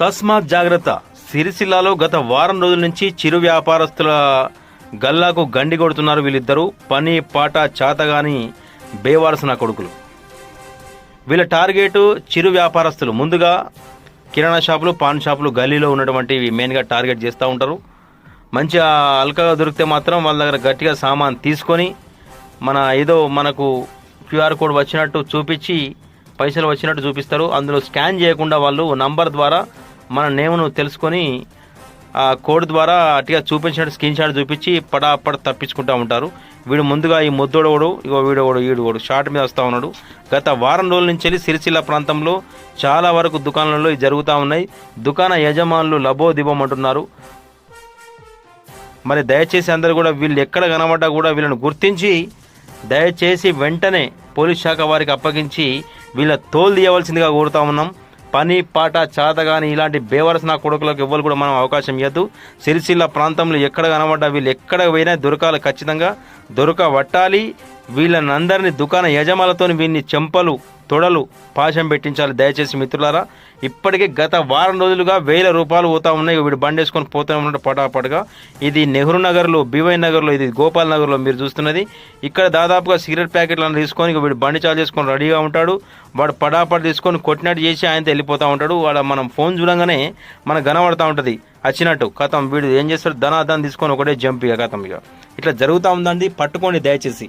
తస్మాత్ జాగ్రత్త. సిరిసిల్లాలో గత వారం రోజుల నుంచి చిరు వ్యాపారస్తుల గల్లాకు గండి కొడుతున్నారు వీళ్ళిద్దరూ. పని పాట చాతగాని బేవారసిన కొడుకులు. వీళ్ళ టార్గెట్ చిరు వ్యాపారస్తులు. ముందుగా కిరాణా షాపులు పాన్ షాపులు గల్లీలో ఉన్నటువంటి మెయిన్గా టార్గెట్ చేస్తూ ఉంటారు. మంచిగా అల్కగా దొరికితే మాత్రం వాళ్ళ దగ్గర గట్టిగా సామాన్ తీసుకొని మన ఏదో మనకు క్యూఆర్ కోడ్ వచ్చినట్టు చూపించి పైసలు వచ్చినట్టు చూపిస్తారు. అందులో స్కాన్ చేయకుండా వాళ్ళు నంబర్ ద్వారా మన నేమ్ను తెలుసుకొని ఆ కోడ్ ద్వారా అటుగా చూపించినట్టు స్క్రీన్ షాట్ చూపించి పడాపడ తప్పించుకుంటూ ఉంటారు. వీడు ముందుగా ఈ ముద్దోడోడు ఇగో వీడోడు ఈడుగోడు షార్ట్ మీద వస్తూ ఉన్నాడు. గత వారం రోజుల నుంచి వెళ్ళి సిరిసిల్ల ప్రాంతంలో చాలా వరకు దుకాణాలలో జరుగుతూ ఉన్నాయి. దుకాణ యజమానులు లబో దిబోమంటున్నారు మరి దయచేసి అందరూ కూడా వీళ్ళు ఎక్కడ కనబడ్డా కూడా వీళ్ళని గుర్తించి దయచేసి వెంటనే పోలీస్ శాఖ వారికి అప్పగించి వీళ్ళ తోలు తీయవలసిందిగా కోరుతా ఉన్నాం. పని పాట చాత కానీ ఇలాంటి బేవరస్ నా కొడుకులకు ఎవ్వరు కూడా మనం అవకాశం ఇవ్వద్దు సిరిసిల్ల ప్రాంతంలో ఎక్కడ కనబడ్డా వీళ్ళు ఎక్కడ పోయినా దొరకాలి ఖచ్చితంగా. దొరకబట్టాలి వీళ్ళని అందరినీ దుకాణ యజమానులతో వీళ్ళని చెంపలు తొడలు పాశం పెట్టించాలి. దయచేసి మిత్రులారా ఇప్పటికే గత వారం రోజులుగా వేల రూపాయలు పోతా ఉన్నాయి. వీడు బండి వేసుకొని పోతూ ఉన్నట్టు పటాపటగా. ఇది నెహ్రూ నగర్లో బీవై నగర్లో ఇది గోపాల్ నగర్లో మీరు చూస్తున్నది. ఇక్కడ దాదాపుగా సిగరెట్ ప్యాకెట్లను తీసుకొని వీడు బండి చాలు చేసుకొని రెడీగా ఉంటాడు. వాడు పటాపట తీసుకొని కొట్టినట్టు చేసి ఆయనతో వెళ్ళిపోతూ ఉంటాడు. వాడు మనం ఫోన్ చూడంగానే మనకు కనబడతా ఉంటుంది. వచ్చినట్టు కథం. వీడు ఏం చేస్తాడు? ధనాధనం తీసుకొని ఒకటే జంప్ ఇక కథం ఇక. ఇట్లా జరుగుతూ ఉందండి. పట్టుకోండి దయచేసి.